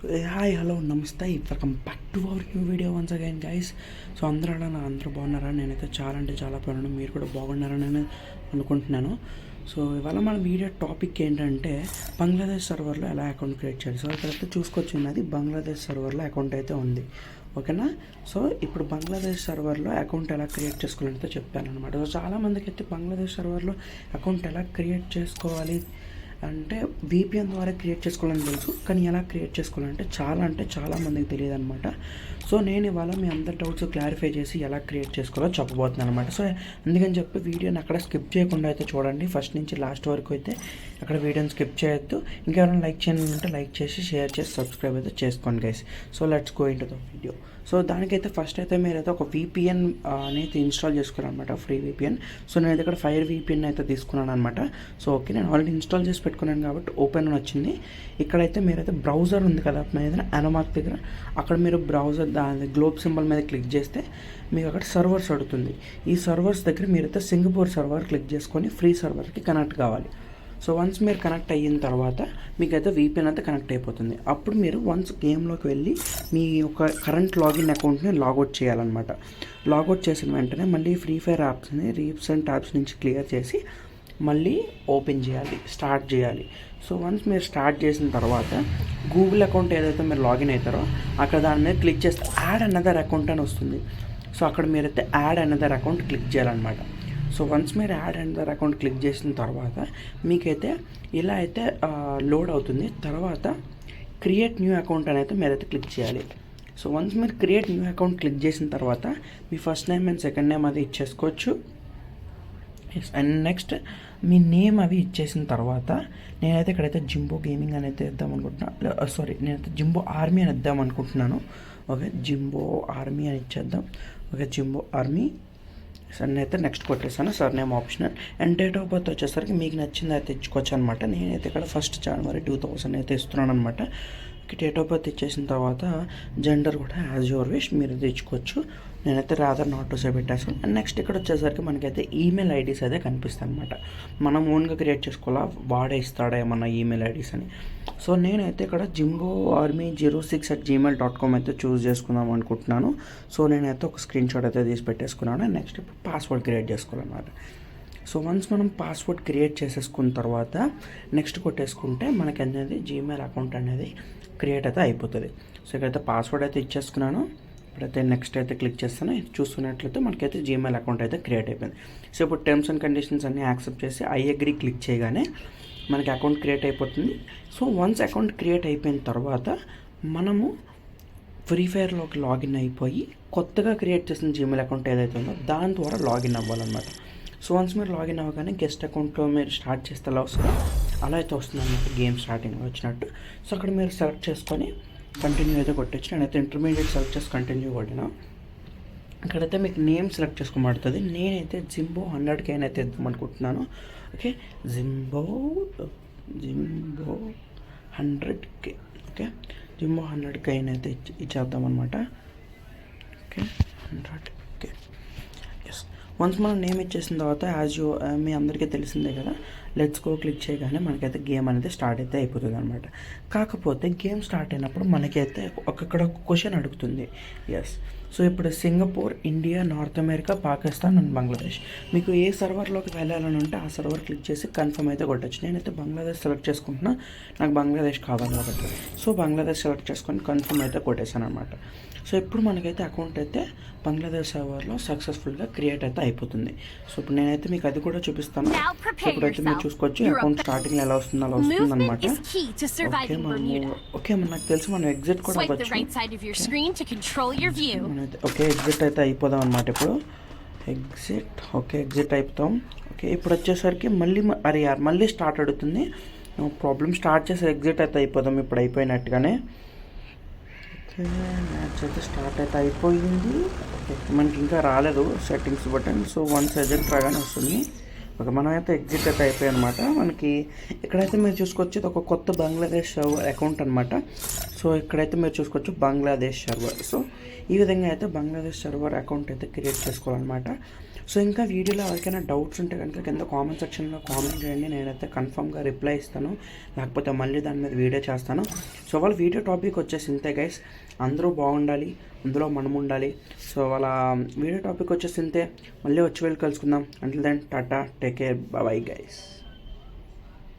Hi hello నమస్తే. Welcome back to our new video once again guys so అందరూ అలా నా అందరూ బాగున్నారా? నేనైతే చాలా అంటే చాలా బాగున్నాను. మీరు కూడా బాగున్నారని అనుకుంటున్నాను. సో ఇవాళ మన వీడియో టాపిక్ ఏంటంటే బంగ్లాదేశ్ సర్వర్లో ఎలా అకౌంట్ క్రియేట్ చేయాలి? సో ఇక్కడైతే చూసుకొచ్చినది బంగ్లాదేశ్ సర్వర్లో అకౌంట్ అయితే ఉంది. ఓకేనా? సో ఇప్పుడు బంగ్లాదేశ్ సర్వర్లో అకౌంట్ ఎలా క్రియేట్ చేసుకోవాలంటే చెప్పాను అనమాట సో చాలామందికి అయితే బంగ్లాదేశ్ సర్వర్లో అకౌంట్ ఎలా క్రియేట్ చేసుకోవాలి? అంటే విపిఎన్ ద్వారా క్రియేట్ చేసుకోవాలని తెలుసు కానీ ఎలా క్రియేట్ చేసుకోవాలంటే చాలా అంటే చాలా మందికి తెలియదు అనమాట సో నేను ఇవాళ మీ అందరి డౌట్స్ క్లారిఫై చేసి ఎలా క్రియేట్ చేసుకోవాలో చెప్పబోతున్నాను అనమాట సో అందుకని చెప్పి వీడియోని అక్కడ స్కిప్ చేయకుండా అయితే చూడండి. ఫస్ట్ నుంచి లాస్ట్ వరకు అయితే అక్కడ వీడియోని స్కిప్ చేయొద్దు. ఇంకెవరైనా లైక్ చేయాలి అంటే లైక్ చేసి షేర్ చేసి సబ్స్క్రైబ్ అయితే చేసుకోండి guys so let's go in to the video so దానికైతే ఫస్ట్ అయితే మీరైతే ఒక విపిఎన్ అనేది ఇన్స్టాల్ చేసుకోవాలన్నమాట ఫ్రీ విపిఎన్ సో నేనైతే ఇక్కడ ఫైర్ విపిఎన్ అయితే తీసుకున్నాను అనమాట సో ఓకే నేను ఆల్రెడీ ఇన్స్టాల్ చేసి పెట్టుకున్నాను కాబట్టి ఓపెన్ అని వచ్చింది. ఇక్కడైతే మీరైతే బ్రౌజర్ ఉంది కదా ఏదైనా అనమార్క్ దగ్గర. అక్కడ మీరు బ్రౌజర్ దాని గ్లోబ్ సింబల్ మీద క్లిక్ చేస్తే మీకు అక్కడ సర్వర్స్ అడుగుతుంది. ఈ సర్వర్స్ దగ్గర మీరైతే సింగపూర్ సర్వర్ క్లిక్ చేసుకొని ఫ్రీ సర్వర్కి కనెక్ట్ కావాలి. సో వన్స్ మీరు కనెక్ట్ అయిన తర్వాత మీకైతే వీపీఎన్ అయితే కనెక్ట్ అయిపోతుంది. అప్పుడు మీరు వన్స్ గేమ్లోకి వెళ్ళి మీ యొక్క కరెంట్ లాగిన్ అకౌంట్ని లాగౌట్ చేయాలన్నమాట. లాగౌట్ చేసిన వెంటనే మళ్ళీ ఫ్రీ ఫైర్ యాప్స్ని రీసెంట్ యాప్స్ నుంచి క్లియర్ చేసి మళ్ళీ ఓపెన్ చేయాలి స్టార్ట్ చేయాలి. సో వన్స్ మీరు స్టార్ట్ చేసిన తర్వాత గూగుల్ అకౌంట్ ఏదైతే మీరు లాగిన్ అవుతారో అక్కడ దాని మీద క్లిక్ చేస్తే యాడ్ అనదర్ అకౌంట్ అని వస్తుంది. సో అక్కడ మీరైతే యాడ్ అనదర్ అకౌంట్ క్లిక్ చేయాలన్నమాట. సో వన్స్ మీరు యాడ్ అనదర్ అకౌంట్ క్లిక్ చేసిన తర్వాత మీకైతే ఇలా అయితే లోడ్ అవుతుంది. తర్వాత క్రియేట్ న్యూ అకౌంట్ అని అయితే మీరైతే క్లిక్ చేయాలి. సో వన్స్ మీరు క్రియేట్ న్యూ అకౌంట్ క్లిక్ చేసిన తర్వాత మీ first name and second name అది ఇచ్చేసుకోవచ్చు. అండ్ నెక్స్ట్ మీ నేమ్ అవి ఇచ్చేసిన తర్వాత నేనైతే ఇక్కడైతే జింబో గేమింగ్ అనేది ఇద్దాం అనుకుంటున్నా. సారీ నేనైతే జింబో ఆర్మీ అని ఇద్దాం అనుకుంటున్నాను. ఓకే జింబో ఆర్మీ అని ఇచ్చేద్దాం. ఓకే జింబో ఆర్మీ సార్ నేనైతే next కొట్టేసాను. Sir name optional and date of birth వచ్చేసరికి మీకు నచ్చింది అయితే ఇచ్చుకోవచ్చు అనమాట నేనైతే ఇక్కడ ఫస్ట్ జనవరి టూ థౌసండ్ అయితే ఇస్తున్నాను అనమాట డేట్ ఆఫ్ బర్త్ ఇచ్చేసిన తర్వాత జెండర్ కూడా యాజ్ యువర్ విష్ మీరు తెచ్చుకోవచ్చు. నేనైతే రాదర్ నాట్ టు సే పెట్టేస్తాను. అండ్ నెక్స్ట్ ఇక్కడ వచ్చేసరికి మనకైతే ఈమెయిల్ ఐడీస్ అయితే కనిపిస్తాయి అనమాట మనం ఓన్గా క్రియేట్ చేసుకోవాలా? వాడే ఇస్తాడా ఏమన్నా ఈమెయిల్ ఐడీస్ అని? సో నేనైతే ఇక్కడ Jingo army zero six at Gmail dot com అయితే చూస్ చేసుకుందాం అనుకుంటున్నాను. సో నేనైతే ఒక స్క్రీన్ షాట్ అయితే తీసి పెట్టేసుకున్నాను. నెక్స్ట్ ఇప్పుడు పాస్వర్డ్ క్రియేట్ చేసుకోవాలన్నమాట. సో వన్స్ మనం పాస్వర్డ్ క్రియేట్ చేసేసుకున్న తర్వాత నెక్స్ట్ కొట్టేసుకుంటే మనకి అనేది జీమెయిల్ అకౌంట్ అనేది క్రియేట్ అయితే అయిపోతుంది. సో ఇక్కడైతే పాస్వర్డ్ అయితే ఇచ్చేసుకున్నాను. ఇప్పుడైతే నెక్స్ట్ అయితే క్లిక్ చేస్తాను. చూస్తున్నట్లయితే మనకైతే జీమెయిల్ అకౌంట్ అయితే క్రియేట్ అయిపోయింది. సో ఇప్పుడు టర్మ్స్ అండ్ కండిషన్స్ అన్నీ యాక్సెప్ట్ చేసి ఐ అగ్రీ క్లిక్ చేయగానే మనకి అకౌంట్ క్రియేట్ అయిపోతుంది. సో వన్స్ అకౌంట్ క్రియేట్ అయిపోయిన తర్వాత మనము ఫ్రీ ఫైర్లోకి లాగిన్ అయిపోయి కొత్తగా క్రియేట్ చేసిన జీమెయిల్ అకౌంట్ ఏదైతే ఉందో దాని ద్వారా లాగిన్ అవ్వాలన్నమాట. సో వన్స్ మీరు లాగిన్ అవ్వగానే గెస్ట్ అకౌంట్లో మీరు స్టార్ట్ చేస్తే అలా వస్తుంది అలా అయితే వస్తుంది అన్నమాట గేమ్ స్టార్టింగ్ వచ్చినట్టు. సో అక్కడ మీరు సెలెక్ట్ చేసుకొని కంటిన్యూ అయితే కొట్టచ్చు. నేనైతే ఇంటర్మీడియట్ సెలెక్ట్ చేసి కంటిన్యూ కొట్టిన. ఇక్కడైతే మీకు నేమ్ సెలెక్ట్ చేసుకోబడుతుంది. నేనైతే జింబో హండ్రెడ్కి అయితే ఇద్దాం అనుకుంటున్నాను. ఓకే జింబో జింబో హండ్రెడ్కి ఓకే జింబో హండ్రెడ్కి అయితే ఇచ్చి ఇచ్చేద్దాం అనమాట okay hundred okay yes once మనం నేమ్ ఇచ్చేసిన తర్వాత యాజ్ యూ uh, మీ అందరికీ తెలిసిందే కదా లెట్స్ గో క్లిక్ చేయగానే మనకైతే గేమ్ అనేది స్టార్ట్ అయితే అయిపోతుంది అనమాట కాకపోతే గేమ్ స్టార్ట్ అయినప్పుడు మనకైతే ఒక్కొక్కడ క్వశ్చన్ అడుగుతుంది. ఎస్ సో ఇప్పుడు Singapore India North America Pakistan and Bangladesh. మీకు ఏ సర్వర్లోకి వెళ్ళాలని ఉంటే ఆ సర్వర్ క్లిక్ చేసి కన్ఫర్మ్ అయితే కొట్టచ్చు. నేనైతే బంగ్లాదేశ్ సెలెక్ట్ చేసుకుంటున్నా. నాకు బంగ్లాదేశ్ కావాలి కాబట్టి. సో బంగ్లాదేశ్ సెలెక్ట్ చేసుకొని కన్ఫర్మ్ అయితే కొట్టేశాను అనమాట సో ఇప్పుడు మనకైతే అకౌంట్ అయితే బంగ్లాదేశ్ సర్వర్లో సక్సెస్ఫుల్గా క్రియేట్ అయితే అయిపోతుంది. సో ఇప్పుడు నేనైతే మీకు అది కూడా చూపిస్తాను. ఇప్పుడైతే మీరు. చూసుకోవచ్చు. అకౌంట్ స్టార్టింగ్లో ఎలా వస్తుందో అలా వస్తుంది అనమాట ఓకే. మనము ఓకే నాకు తెలిసి మనం ఎగ్జిట్ కూడా అవ్వచ్చు. ఓకే. ఎగ్జిట్ అయితే అయిపోదాం అనమాట ఇప్పుడు. ఎగ్జిట్ ఓకే ఎగ్జిట్ అయిపోతాం. ఓకే ఇప్పుడు వచ్చేసరికి మళ్ళీ అరే యార్ మళ్ళీ స్టార్ట్ అడుగుతుంది. ప్రాబ్లం స్టార్ట్ చేసి ఎగ్జిట్ అయితే అయిపోదాం ఇప్పుడు అయిపోయినట్టుగానే. ఓకే మ్యాచ్ అయితే స్టార్ట్ అయితే అయిపోయింది. ఓకే మనకి ఇంకా రాలేదు settings button so once exit రాగానే వస్తుంది. ఓకే మనం అయితే ఎగ్జిట్ అయితే అయిపోయాయి అనమాట మనకి ఇక్కడైతే మీరు చూసుకోవచ్చు ఒక కొత్త బంగ్లాదేశ్ సర్వర్ అకౌంట్ అనమాట సో ఇక్కడైతే మీరు చూసుకోవచ్చు బంగ్లాదేశ్ సర్వర్. సో ఈ విధంగా అయితే బంగ్లాదేశ్ సర్వర్ అకౌంట్ అయితే క్రియేట్ చేసుకోవాలన్నమాట. సో ఇంకా వీడియోలో ఎవరికైనా డౌట్స్ ఉంటే కనుక కింద కామెంట్ సెక్షన్లో కామెంట్ చేయండి. నేనైతే కన్ఫామ్గా రిప్లై ఇస్తాను. లేకపోతే మళ్ళీ దాని మీద వీడియో చేస్తాను. సో వాళ్ళ వీడియో టాపిక్ వచ్చేసి ఇంతే గైస్ అందరూ బాగుండాలి. అందులో మనం ఉండాలి. సో వాళ్ళ వీడియో టాపిక్ వచ్చేసి ఇంతే మళ్ళీ వచ్చి వెళ్ళి కలుసుకుందాం. అంటే then tata take care bye guys